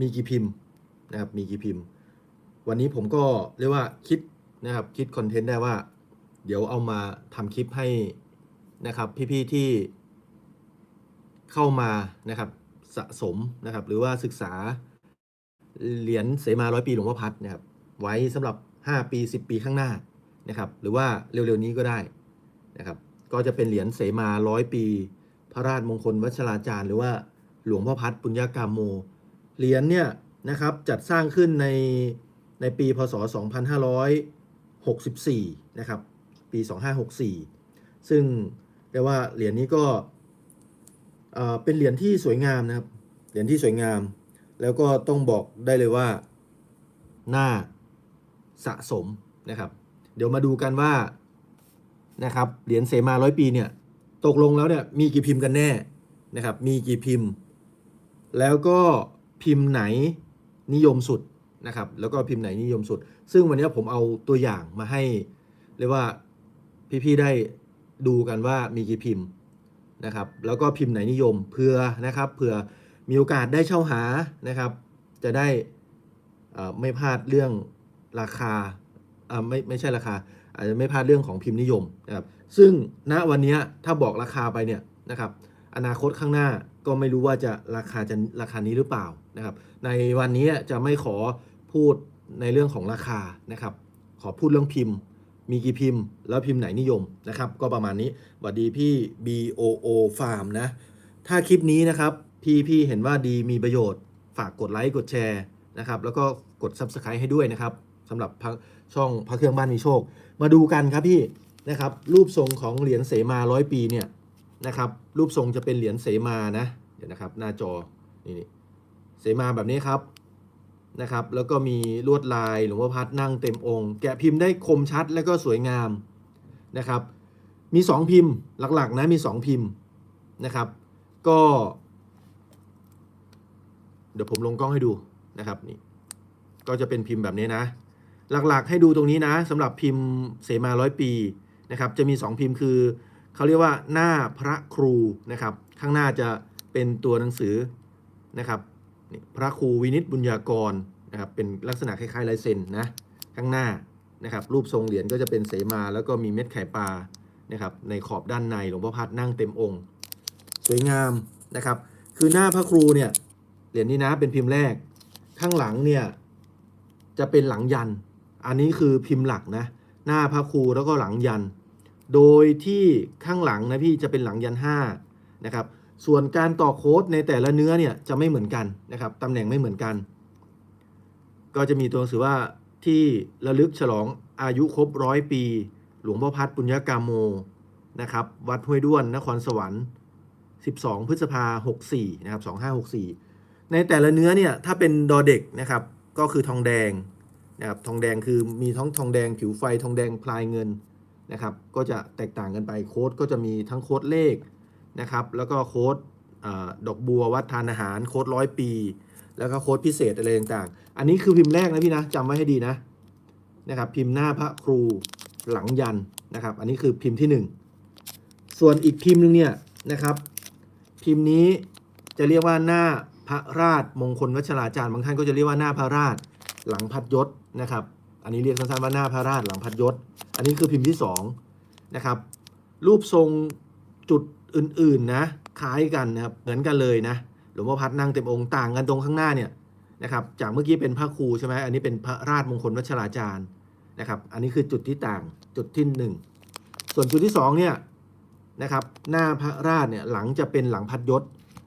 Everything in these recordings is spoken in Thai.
มีกี่พิมพ์นะครับมีกี่พิมพ์ วันนี้ผมก็เรียกว่าคิดนะครับคิดคอนเทนต์ได้ว่า เดี๋ยวเอามาทำคลิปให้นะครับพี่ๆที่เข้ามานะครับสะสมนะครับ หรือว่าศึกษาเหรียญเสมาร้อยปีหลวงพ่อพัดนะครับ ไว้สำหรับ 5 ปี 10 ปีข้างหน้านะครับ หรือว่าเร็วๆนี้ก็ได้นะครับ ก็จะเป็นเหรียญเสมาร้อยปี พระราชมงคลวัชราจารย์ หรือว่าหลวงพ่อพัดปุญญากามโม เหรียญเนี่ยนะครับจัดสร้างขึ้นในในปีพศ 2564 นะครับ ปี 2564 ซึ่งเรียกว่าเหรียญนี้ก็เอ่อเป็นเหรียญที่สวยงามนะครับ เหรียญที่สวยงาม แล้วก็ต้องบอกได้เลยว่าหน่าสะสมนะครับ เดี๋ยวมาดูกันว่านะครับเหรียญเสมาร้อยปีเนี่ยตกลงแล้วเนี่ยมีกี่พิมพ์กันแน่นะครับ มีกี่พิมพ์ แล้วก็ พิมพ์ไหนนิยมสุดนะครับ แล้วก็พิมพ์ไหนนิยมสุด ซึ่งวันนี้ผมเอาตัวอย่างมาให้ เรียกว่าพี่ๆได้ดูกันว่ามีกี่พิมพ์นะครับ แล้วก็พิมพ์ไหนนิยมเพื่อนะครับเผื่อมีโอกาสได้เช่าหานะครับ จะได้ไม่พลาดเรื่องราคาอ่าไม่ไม่ใช่ราคา อาจจะไม่พลาดเรื่องของพิมพ์นิยมนะครับ ซึ่งณวันนี้ถ้าบอกราคาไปเนี่ยนะครับ อนาคตข้างหน้าก็ไม่รู้ว่าจะราคาจะราคานี้หรือเปล่านะครับ ในวันนี้จะไม่ขอพูดในเรื่องของราคานะครับ ขอพูดเรื่องพิมพ์ มีกี่พิมพ์ แล้วพิมพ์ไหนนิยมนะครับ ก็ประมาณนี้สวัสดีพี่ BOO Farm นะ ถ้าคลิปนี้นะครับ พี่พี่เห็นว่าดีมีประโยชน์ ฝากกดไลค์กดแชร์นะครับ แล้วก็กด Subscribe ให้ด้วยนะครับสำหรับช่องพระเครื่องบ้านมีโชค มาดูกันครับพี่นะครับ รูปทรงของเหรียญเสมาร้อยปีเนี่ย นะครับ รูปทรงจะเป็นเหรียญเสมานะ เดี๋ยวนะครับ หน้าจอนี่นี่เสมาแบบนี้ครับนะครับ แล้วก็มีลวดลายหลวงพ่อพัดนั่งเต็มองค์ แกะพิมพ์ได้คมชัดและก็สวยงามนะครับ มี 2 พิมพ์หลักๆนะมี 2 พิมพ์นะครับ ก็ เดี๋ยวผมลงกล้องให้ดูนะครับนี่ก็จะเป็นพิมพ์แบบนี้นะ หลักๆให้ดูตรงนี้นะสำหรับพิมพ์เสมาร้อยปีนะครับ จะมี 2 พิมพ์คือ เขาเรียกว่าหน้าพระครูนะครับ ข้างหน้าจะเป็นตัวหนังสือนะครับนี่พระครูวินิตบุญญากรนะครับเป็นลักษณะคล้ายๆลายเซ็นนะข้างหน้านะครับ รูปทรงเหรียญก็จะเป็นเสมาแล้วก็มีเม็ดไข่ปลานะครับ ในขอบด้านในหลวงพ่อพัดนั่งเต็มองค์ สวยงามนะครับ คือหน้าพระครูเนี่ยเหรียญนี้นะเป็นพิมพ์แรก ข้างหลังเนี่ยจะเป็นหลังยัน อันนี้คือพิมพ์หลักนะ หน้าพระครูแล้วก็หลังยัน โดยที่ข้างหลังนะพี่จะเป็นหลังยัน5นะครับ ส่วนการต่อโค้ดในแต่ละเนื้อเนี่ยจะไม่เหมือนกันนะครับตำแหน่งไม่เหมือนกัน ก็จะมีตัวหนังสือว่าที่ระลึกฉลองอายุครบร้อยปี หลวงพ่อพัดปุญญากามโมนะครับ วัดห้วยด้วนนครสวรรค์ 12 พฤษภา64นะครับ2564 ในแต่ละเนื้อเนี่ยถ้าเป็นดอเด็กนะครับก็คือทองแดงนะครับทองแดงคือมีทั้งทองแดงผิวไฟทองแดงพลายเงิน นะครับ ก็จะแตกต่างกันไปโค้ดก็จะมีทั้งโค้ดเลขนะครับ แล้วก็โค้ดดอกบัววัดทานอาหารโค้ดร้อยปี แล้วก็โค้ดพิเศษอะไรต่างๆ อันนี้คือพิมพ์แรกนะพี่นะจำไว้ให้ดีนะนะครับ พิมพ์หน้าพระครูหลังยันนะครับ อันนี้คือพิมพ์ที่หนึ่งส่วนอีกพิมพ์หนึงเนี่ยนะครับ พิมพ์นี้จะเรียกว่าหน้าพระราชมงคลวัชราจารย์บางท่านก็จะเรียกว่าหน้าพระราชหลังพัดยศนะครับ อันนี้เรียกสั้นๆว่าหน้าพระราชหลังพัดยศ อันนี้คือพิมพ์ที่2นะครับ รูปทรงจุดอื่นๆนะคล้ายกันนะครับเหมือนกันเลยนะหลวงพ่อพัดนั่งเต็มองค์ต่างกันตรงข้างหน้าเนี่ยนะครับ จากเมื่อกี้เป็นพระครูใช่ไหมอันนี้เป็นพระราชมงคลวัชราจารย์นะครับ อันนี้คือจุดที่ต่างจุดที่หนึ่งส่วนจุดที่สองเนี่ยนะครับ หน้าพระราชเนี่ยหลังจะเป็นหลังพัดยศ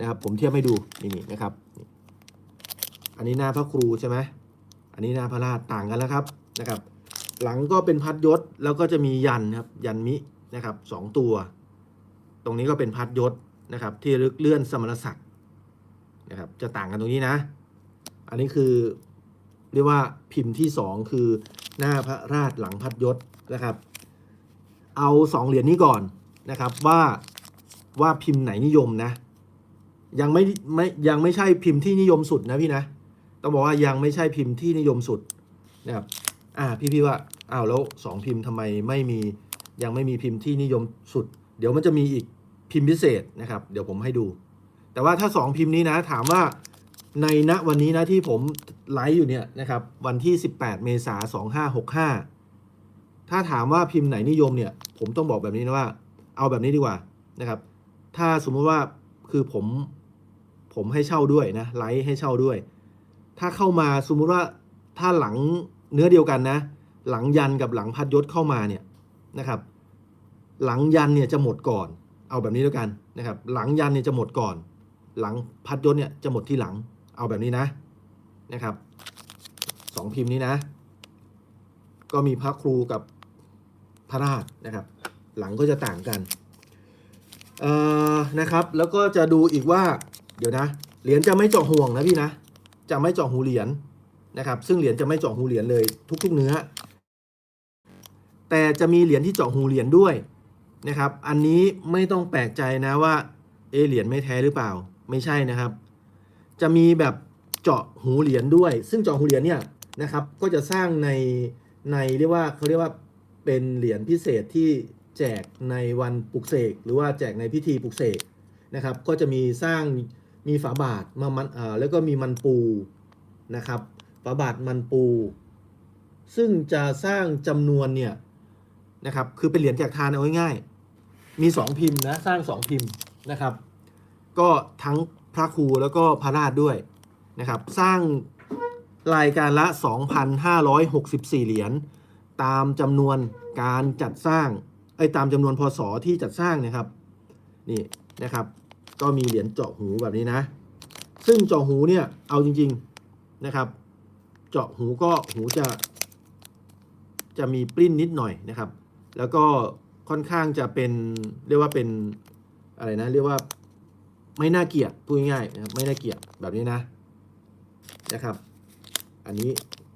นะครับ ผมเทียบให้ดูนี่นนะครับ อันนี้หน้าพระครูใช่ไหมอันนี้หน้าพระราชต่างกันแล้วครับนะครับ หลังก็เป็นพัดยศแล้วก็จะมียันครับยันมินะครับสองตัว ตรงนี้ก็เป็นพัดยศนะครับ ที่ลึกเลื่อนสมณศักดิ์นะครับ จะต่างกันตรงนี้นะ อันนี้คือเรียกว่าพิมพ์ที่สองคือหน้าพระราชหลังพัดยศนะครับ เอาสองเหรียญนี้ก่อนนะครับว่าว่าพิมพ์ไหนนิยมนะ ยังไม่ไม่ยังไม่ใช่พิมพ์ที่นิยมสุดนะพี่นะต้องบอกว่ายังไม่ใช่พิมพ์ที่นิยมสุดนะครับ อ่าพี่พี่ว่าอ้าวแล้วสองพิมพ์ทำไมไม่มียังไม่มีพิมพ์ที่นิยมสุด เดี๋ยวมันจะมีอีกพิมพ์พิเศษนะครับ เดี๋ยวผมให้ดู แต่ว่าถ้าสองพิมพ์นี้นะถามว่าในณวันนี้นะที่ผมไลฟ์อยู่เนี่ยนะครับวันที่ 18 เมษายน2565 ถ้าถามว่าพิมพ์ไหนนิยมเนี่ย ผมต้องบอกแบบนี้นะว่า เอาแบบนี้ดีกว่านะครับ ถ้าสมมติว่าคือผมผมให้เช่าด้วยนะไลฟ์ให้เช่าด้วย ถ้าเข้ามาสมมุติว่าถ้าหลัง เนื้อเดียวกันนะ หลังยันกับหลังพัดยศเข้ามาเนี่ยนะครับ หลังยันเนี่ยจะหมดก่อน เอาแบบนี้แล้วกันนะครับ หลังยันเนี่ยจะหมดก่อน หลังพัดยศเนี่ยจะหมดที่หลัง เอาแบบนี้นะนะครับสองพิมพ์นี้นะ ก็มีพระครูกับพระราชนะครับ หลังก็จะต่างกันเอ่อนะครับ แล้วก็จะดูอีกว่า เดี๋ยวนะ เหรียญจะไม่เจาะห่วงนะพี่นะ จะไม่เจาะหูเหรียญ นะครับ ซึ่งเหรียญจะไม่เจาะหูเหรียญเลยทุก ๆ เนื้อ แต่จะมีเหรียญที่เจาะหูเหรียญด้วยนะครับ อันนี้ไม่ต้องแปลกใจนะว่าเอเหรียญไม่แท้หรือเปล่า ไม่ใช่นะครับ จะมีแบบเจาะหูเหรียญด้วย ซึ่งเจาะหูเหรียญเนี่ยนะครับ ก็จะสร้างในในเรียกว่าเขาเรียกว่าเป็นเหรียญพิเศษที่แจกในวันปลุกเสกหรือว่าแจกในพิธีปลุกเสกนะครับ ก็จะมีสร้างมีฝาบาทมามันอ่าแล้วก็มีมันปูนะครับ ฝาบาทมันปู ซึ่งจะสร้างจำนวนเนี่ยนะครับ คือเป็นเหรียญแจกทานเอาง่ายๆมีสองพิมพ์นะ สร้างสองพิมพ์นะครับ ก็ทั้งพระครูแล้วก็พระราชด้วยนะครับ สร้างรายการละ 2,564 เหรียญตามจำนวนการจัดสร้างไอ้ตามจำนวนพศที่จัดสร้างนะครับนี่นะครับก็มีเหรียญเจาะหูแบบนี้นะ ซึ่งเจาะหูเนี่ยเอาจริง ๆนะครับ เจาะหูก็หูจะ จะมีปลิ้นนิดหน่อยนะครับ แล้วก็ค่อนข้างจะเป็นเรียกว่าเป็นอะไรนะ เรียกว่าไม่น่าเกลียดพูดง่ายๆนะครับไม่น่าเกลียดแบบนี้นะนะครับ อันนี้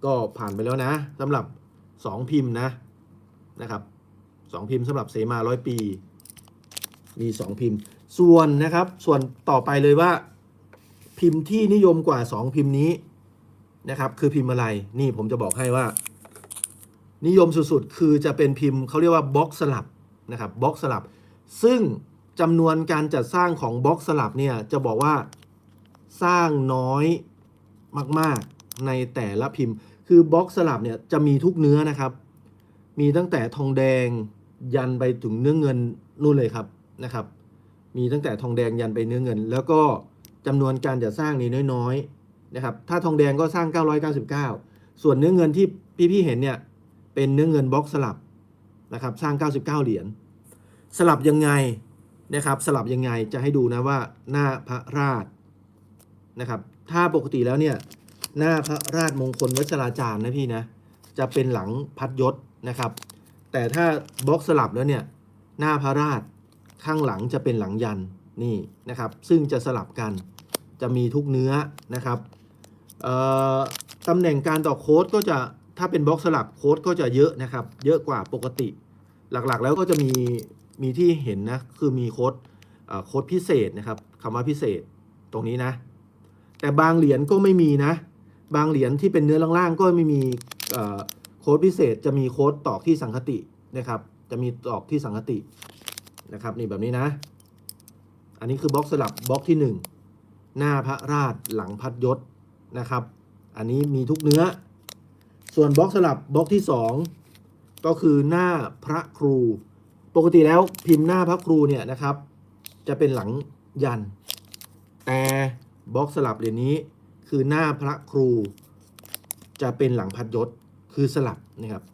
ก็ผ่านไปแล้วนะสำหรับสองพิมพ์นะนะครับสองพิมพ์สำหรับเสมาร้อยปี มีสองพิมพ์ ส่วนนะครับ ส่วนต่อไปเลยว่า พิมพ์ที่นิยมกว่าสองพิมพ์นี้ นะครับคือพิมพ์อะไรนี่ผมจะบอกให้ว่า นิยมสุดๆ คือจะเป็นพิมพ์เขาเรียกว่าบล็อกสลับนะครับบล็อกสลับ ซึ่งจำนวนการจัดสร้างของบล็อกสลับเนี่ยจะบอกว่าสร้างน้อยมากๆในแต่ละพิมพ์ คือบล็อกสลับเนี่ยจะมีทุกเนื้อนะครับ มีตั้งแต่ทองแดงยันไปถึงเนื้อเงินนู่นเลยครับนะครับ มีตั้งแต่ทองแดงยันไปเนื้อเงิน แล้วก็จำนวนการจัดสร้างนี่น้อยๆ นะครับ ถ้าทองแดงก็สร้าง 999 ส่วนเนื้อเงินที่พี่ๆเห็นเนี่ยเป็นเนื้อเงินบล็อกสลับนะครับ สร้าง 99 เหรียญสลับยังไงนะครับ สลับยังไงจะให้ดูนะว่าหน้าพระราชนะครับ ถ้าปกติแล้วเนี่ยหน้าพระราชมงคลวัชราจารย์นะพี่นะจะเป็นหลังพัดยศนะครับ แต่ถ้าบล็อกสลับแล้วเนี่ยหน้าพระราชข้างหลังจะเป็นหลังยันนี่นะครับ ซึ่งจะสลับกันจะมีทุกเนื้อนะครับ ตำแหน่งการต่อโค้ดก็จะถ้าเป็นบล็อกสลับโค้ดก็จะเยอะนะครับ เยอะกว่าปกติ หลักๆแล้วก็จะมีมีที่เห็นนะคือมีโค้ดโค้ดพิเศษนะครับคำว่าพิเศษตรงนี้นะ แต่บางเหรียญก็ไม่มีนะ บางเหรียญที่เป็นเนื้อล่างๆ ก็ไม่มีโค้ดพิเศษจะมีโค้ดตอกที่สังคตินะครับ จะมีตอกที่สังคตินะครับนี่แบบนี้นะ อันนี้คือบล็อกสลับบล็อกที่ 1 หน้าพระราชหลังพัดยศ นะครับ อันนี้มีทุกเนื้อ ส่วนบล็อกสลับบล็อกที่ 2 ก็คือหน้าพระครู ปกติแล้วพิมพ์หน้าพระครูเนี่ยนะครับ จะเป็นหลังยัน แต่บล็อกสลับเหรียญนี้คือหน้าพระครู จะเป็นหลังพัดยศคือสลับนะครับ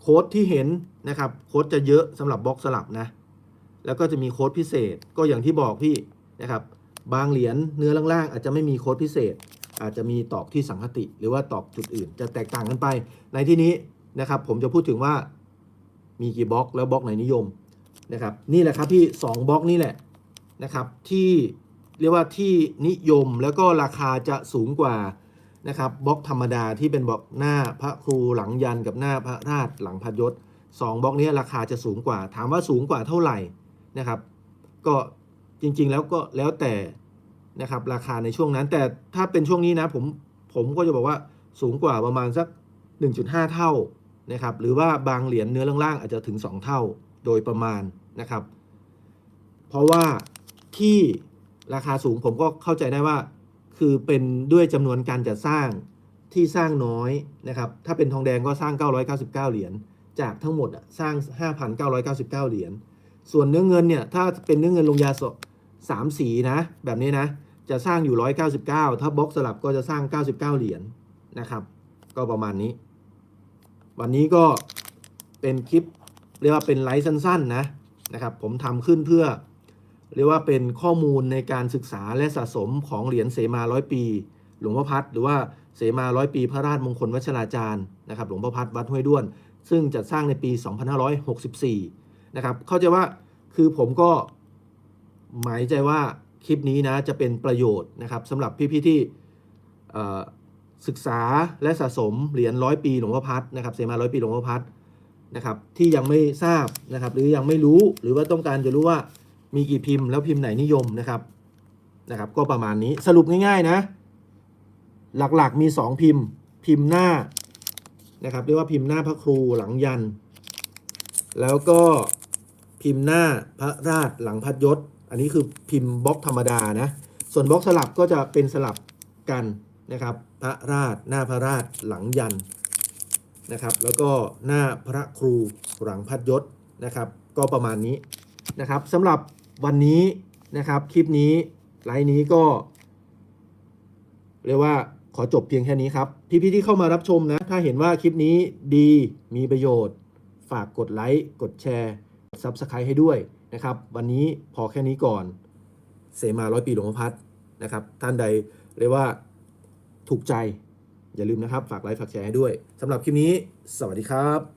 โค้ดที่เห็นนะครับโค้ดจะเยอะสำหรับบล็อกสลับนะแล้วก็จะมีโค้ดพิเศษก็อย่างที่บอกพี่นะครับ บางเหรียญเนื้อล่างๆ อาจจะไม่มีโค้ดพิเศษ อาจจะมีตอกที่สังคติ หรือว่าตอกจุดอื่น จะแตกต่างกันไป ในที่นี้นะครับ ผมจะพูดถึงว่ามีกี่บล็อกแล้วบล็อกไหนนิยมนะครับ นี่แหละครับพี่สองบล็อกนี่แหละนะครับที่เรียกว่าที่นิยมแล้วก็ราคาจะสูงกว่านะครับบล็อกธรรมดาที่เป็นบล็อกหน้าพระครูหลังยันกับหน้าพระราชหลังพัดยศสองบล็อกนี้ราคาจะสูงกว่า ถามว่าสูงกว่าเท่าไหร่นะครับ ก็จริงๆแล้วก็แล้วแต่ นะครับราคาในช่วงนั้น แต่ถ้าเป็นช่วงนี้นะผมผมก็จะบอกว่าสูงกว่าประมาณสัก 1.5 เท่านะครับหรือว่าบางเหรียญเนื้อล่างๆอาจจะถึง 2 เท่าโดยประมาณนะครับ เพราะว่าที่ราคาสูงผมก็เข้าใจได้ว่า คือเป็นด้วยจำนวนการจัดสร้างที่สร้างน้อยนะครับ ถ้าเป็นทองแดงก็สร้าง 999 เหรียญจากทั้งหมดสร้าง 5,999 เหรียญส่วนเนื้อเงินเนี่ยถ้าเป็นเนื้อเงินลงยาสสามสีนะแบบนี้นะ จะสร้างอยู่ 199 ถ้าบล็อกสลับก็จะสร้าง 99 เหรียญนะครับ ก็ประมาณนี้ วันนี้ก็เป็นคลิปเรียกว่าเป็นไลฟ์สั้นๆนะนะครับ ผมทำขึ้นเพื่อ เรียกว่าเป็นข้อมูลในการศึกษาและสะสมของเหรียญเสมาร้อยปี หลวงพ่อพัดหรือว่าเสมาร้อยปี พระราชมงคลวัชราจารย์นะครับหลวงพ่อพัดวัดห้วยด้วน ซึ่งจัดสร้างในปี 2564 นะครับเข้าใจว่าคือผมก็หมายใจว่า คลิปนี้นะจะเป็นประโยชน์นะครับสำหรับพี่ๆที่ศึกษาและสะสมเหรียญร้อยปีหลวงพ่อพัดนะครับเสมาร้อยปีหลวงพ่อพัดนะครับที่ยังไม่ทราบนะครับหรือยังไม่รู้หรือว่าต้องการจะรู้ว่ามีกี่พิมพ์แล้วพิมพ์ไหนนิยมนะครับนะครับ ก็ประมาณนี้สรุปง่ายๆนะ หลักๆมี 2 พิมพ์ พิมพ์หน้านะครับเรียกว่าพิมพ์หน้าพระครูหลังยัน แล้วก็พิมพ์หน้าพระราชหลังพัดยศ อันนี้คือพิมพ์บล็อกธรรมดานะ ส่วนบล็อกสลับก็จะเป็นสลับกันนะครับ พระราชหน้าพระราชหลังยันนะครับ แล้วก็หน้าพระครูหลังพัดยศนะครับ ก็ประมาณนี้นะครับสำหรับวันนี้นะครับคลิปนี้ไลฟ์นี้ก็ เรียกว่าขอจบเพียงแค่นี้ครับพี่ๆที่เข้ามารับชมนะ ถ้าเห็นว่าคลิปนี้ดีมีประโยชน์ ฝากกดไลค์กดแชร์กด Subscribe ให้ด้วย นะครับ วันนี้พอแค่นี้ก่อน เสมาร้อยปีหลวงพ่อพัดนะครับ ท่านใดเรียกว่าถูกใจอย่าลืมนะครับ ฝากไลค์ฝากแชร์ให้ด้วยสำหรับคลิปนี้ สวัสดีครับ